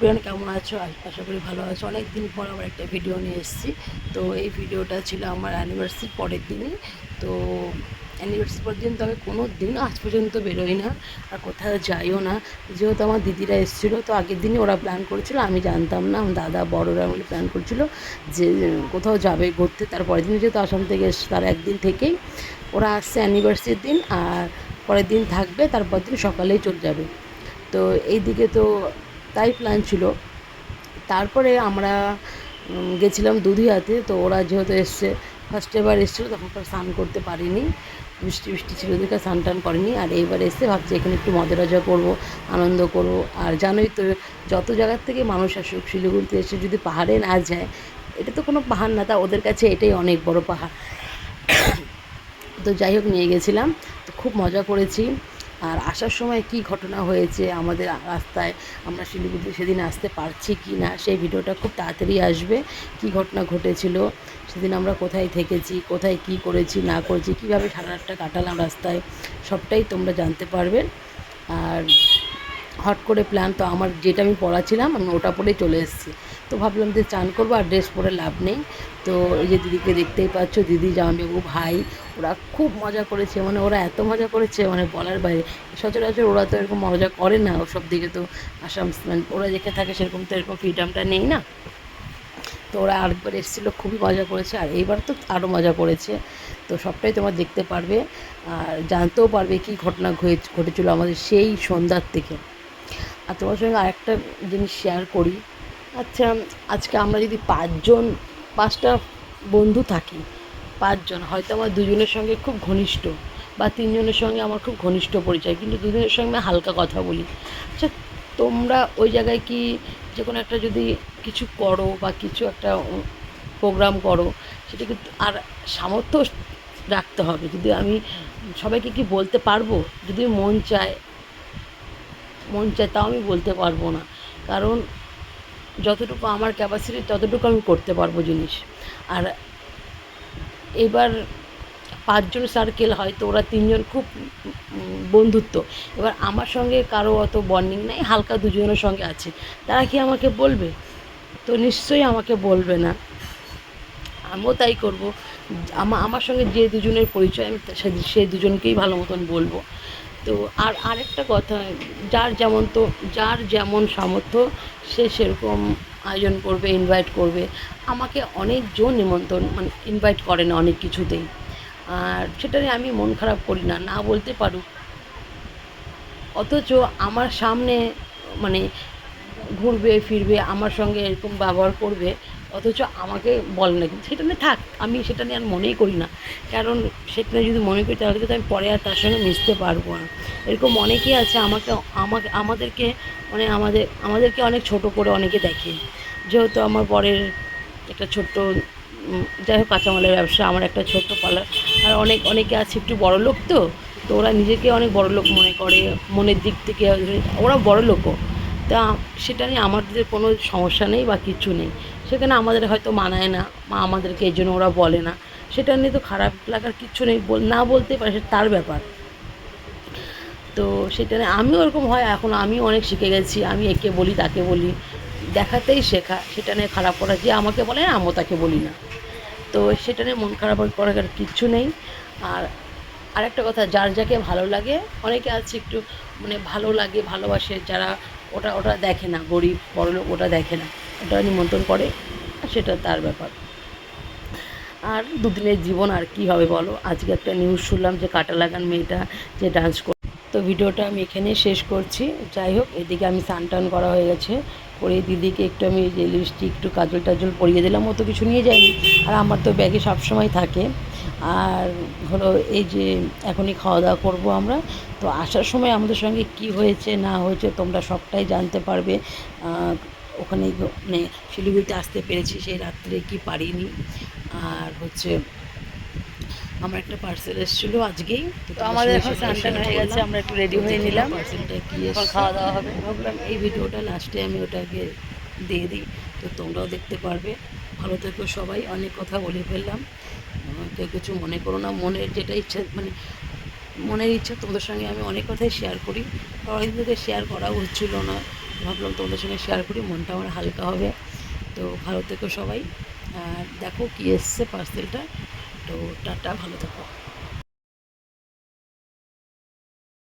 Brain কেমন আছো? আশা করি ভালো আছো। অনেক দিন পর আমার একটা ভিডিও নিয়ে এসেছি। তো এই ভিডিওটা ছিল আমার অ্যানিভার্সারির পরের দিনই। তো অ্যানিভার্সারি পরের দিন তো আমি কোনো দিন আজ পর্যন্ত বেরোই না আর কোথাও যাইও না। যেহেতু আমার দিদিরা এসেছিল, তো আগের দিনই ওরা প্ল্যান করেছিল, আমি জানতাম না, আমার দাদা, বড়রা মিলে প্ল্যান করছিল যে, কোথাও যাবে ঘুরতে। তার পরের দিন যেহেতু আসাম থেকে এসছে, তার একদিন থেকেই ওরা আসছে অ্যানিভার্সারির দিন আর পরের দিন থাকবে তারপর দিন সকালেই চলে যাবে। তো এইদিকে তো তাই প্ল্যান ছিল। তারপরে আমরা গেছিলাম দুধিয়াতে, তো ওরা যেহেতু এসছে ফার্স্ট এবার এসেছিল, তখন তো স্নান করতে পারিনি। বৃষ্টি বৃষ্টি ছিল দেখে স্নান টান করেনি। আর এইবার এসে ভাবছি এখানে একটু মজা টজা করব, আনন্দ করব। আর জানোই তো, যত জায়গার থেকে মানুষ আসুক, শিলিগুড়িতে এসে যদি পাহাড়ে না যায়, এটা তো কোনো পাহাড় না, তা ওদের কাছে এটাই অনেক বড় পাহাড়। তো যাই হোক, নিয়ে গেছিলাম। তো খুব মজা করেছি। আর আসার সময় কি ঘটনা হয়েছে, আমাদের রাস্তায় আমরা শিলিগুড়িতে সেদিন আসতে পারছি কি না, সেই ভিডিওটা খুব তাড়াতাড়ি আসবে। কি ঘটনা ঘটেছিল, সেদিন আমরা কোথায় থেকেছি, কোথায় কি করেছি, না করেছি, কীভাবে সারা রাতটা কাটালাম রাস্তায়, সবটাই তোমরা জানতে পারবে। আর হট করে প্ল্যান তো আমার, যেটা আমি পড়াছিলাম, আমি ওটা পরেই চলে এসেছি। তো ভাবলাম যে চান করব আর ড্রেস পরে লাভ নেই। তো এই যে দিদিকে দেখতেই পাচ্ছ, দিদি জামাইবাবু ভাই, ওরা খুব মজা করেছে মানে ওরা এত মজা করেছে মানে বলার বাইরে। সচরাচর ওরা তো এরকম মজা করে না, ওসব দিকে তো আসাম মানে ওরা যেখানে থাকে সেরকম তো এরকম ফ্রিডামটা নেই না। তো ওরা আরেকবার এসেছিল, খুবই মজা করেছে, আর এইবার তো আরও মজা করেছে। তো সবটাই তোমরা দেখতে পারবে, আর জানতেও পারবে কী ঘটনা ঘটে- ঘটেছিল আমাদের সেই সন্ধ্যার থেকে। আর তোমার সঙ্গে আরেকটা জিনিস শেয়ার করি আচ্ছা আজকে আমরা যদি পাঁচজন, পাঁচটা বন্ধু থাকি, পাঁচজন, হয়তো আমার দুজনের সঙ্গে খুব ঘনিষ্ঠ বা তিনজনের সঙ্গে আমার খুব ঘনিষ্ঠ পরিচয়, কিন্তু দুজনের সঙ্গে হালকা কথা বলি। আচ্ছা তোমরা ওই জায়গায় কি যে কোনো একটা যদি কিছু করো বা কিছু একটা প্রোগ্রাম করো, সেটা কিন্তু আর সামর্থ্য রাখতে হবে? যদি আমি সবাইকে কি বলতে পারব? যদি মন চায় মন চায় তাও আমি বলতে পারব না। কারণ যতটুকু আমার ক্যাপাসিটি ততটুকু আমি করতে পারব জিনিস। আর এবার পাঁচজন সার্কেল হয়তো ওরা তিনজন খুব বন্ধুত্ব। এবার আমার সঙ্গে কারও অত বন্ডিং নাই, হালকা দুজনের সঙ্গে আছে। তারা কি আমাকে বলবে? তো নিশ্চয়ই আমাকে বলবে না। আমিও তাই করব। আমার আমার সঙ্গে যে দুজনের পরিচয়, আমি তা- সে- দুজনকেই ভালো মতন বলব। তো আর আরেকটা কথা, যার যেমন তো, যার যেমন সামর্থ্য, সে সেরকম আয়োজন করবে ইনভাইট করবে। আমাকে অনেকজন নিমন্ত্রণ মানে ইনভাইট করে না অনেক কিছুতেই। আর সেটা আমি মন খারাপ করি না না বলতে পারুক। অথচ আমার সামনে মানে ঘুরবে, ফিরবে, আমার সঙ্গে এরকম ব্যবহার করবে অথচ আমাকে বলে না কিন্তু সেটা নিয়ে থাক, আমি সেটা নিয়ে আর মনেই করি না। কারণ সেটা যদি মনে করি, তাহলে কিন্তু আমি পরে আর তার সঙ্গে মিশতে পারব না। এরকম অনেকেই আছে আমাকে আমাকে, আমাদেরকে মানে আমাদের, আমাদেরকে অনেক ছোট করে অনেকে দেখে। যেহেতু আমার বরের একটা ছোট্ট যাই হোক কাঁচামালের ব্যবসা, আমার একটা ছোট্ট পার্লার, আর অনেক, অনেকে আছে একটু বড় লোক তো তো ওরা নিজেকে অনেক বড় লোক মনে করে, মনের দিক থেকে ওরা বড় লোকও। তা সেটা নিয়ে আমাদের কোনো সমস্যা নেই বা কিছু নেই। সেখানে আমাদের হয়তো মানায় না মা আমাদেরকে এই জন্য ওরা বলে না। সেটা নিয়ে তো খারাপ লাগার কিচ্ছু নেই না বলতে পারে সেটা তার ব্যাপার। তো সেটা নিয়ে আমিও ওরকম হয়, এখন আমিও অনেক শিখে গেছি, আমি একে বলি, তাকে বলি, দেখাতেই শেখা। সেটা নিয়ে খারাপ করা যে আমাকে বলে না, আমিও তাকে বলি না। তো সেটা নিয়ে মন খারাপ করার কিচ্ছু নেই। আর আরেকটা কথা, যার যাকে ভালো লাগে, অনেকে আছে একটু মানে ভালো লাগে, ভালোবাসে, যারা ওটা ওটা দেখে না, গরিব, বড়লোক, ওটা দেখে না। ওটা নিমন্ত্রণ করে সেটা তার ব্যাপার। আর দুদিনের জীবন আর কি হবে বলো? আজকে একটা নিউজ শুনলাম যে কাটা লাগান মেয়েটা যে ডান্স করে, তো ভিডিওটা আমি এখানেই শেষ করছি। যাই হোক, এদিকে আমি স্নান টান করা হয়ে গেছে। করে দিদিকে একটু আমি লিপস্টিক একটু কাজল টাজল পরিয়ে দিলাম অত কিছু নিয়ে যায়নি। আর আমার তো ব্যাগে সবসময় থাকে। আর হলো এই যে এখনই খাওয়া দাওয়া করব আমরা। তো আসার সময় আমাদের সঙ্গে কি হয়েছে, না হয়েছে তোমরা সবটাই জানতে পারবে। ওখানে মানে শিলিগুড়িতে আসতে পেরেছি সেই রাত্রে কি পারিনি। আর হচ্ছে আমার একটা পার্সেল এসেছিল আজকেই তো আমাদের এখন স্নান হয়ে গেছে, আমরা একটু রেডি হয়ে নিলাম। পার্সেলটা কি খাওয়া দাওয়া হবে। ভাবলাম এই ভিডিওটা লাস্টে আমি ওটাকে দিয়ে দিই তো তোমরাও দেখতে পারবে। ভালো থেকো সবাই অনেক কথা বলে ফেললাম। কেউ কিছু মনে করো না মনের যেটা ইচ্ছা মানে মনের ইচ্ছা তোমাদের সঙ্গে আমি অনেক কথাই শেয়ার করি। অনেক থেকে শেয়ার করা হচ্ছিল না। ভাবলাম তোমাদের সঙ্গে শেয়ার করি, মনটা আমার হালকা হবে। তো ভালো থেকো সবাই। আর দেখো কী এসছে পার্সেলটা তো টাটা, ভালো থেকো।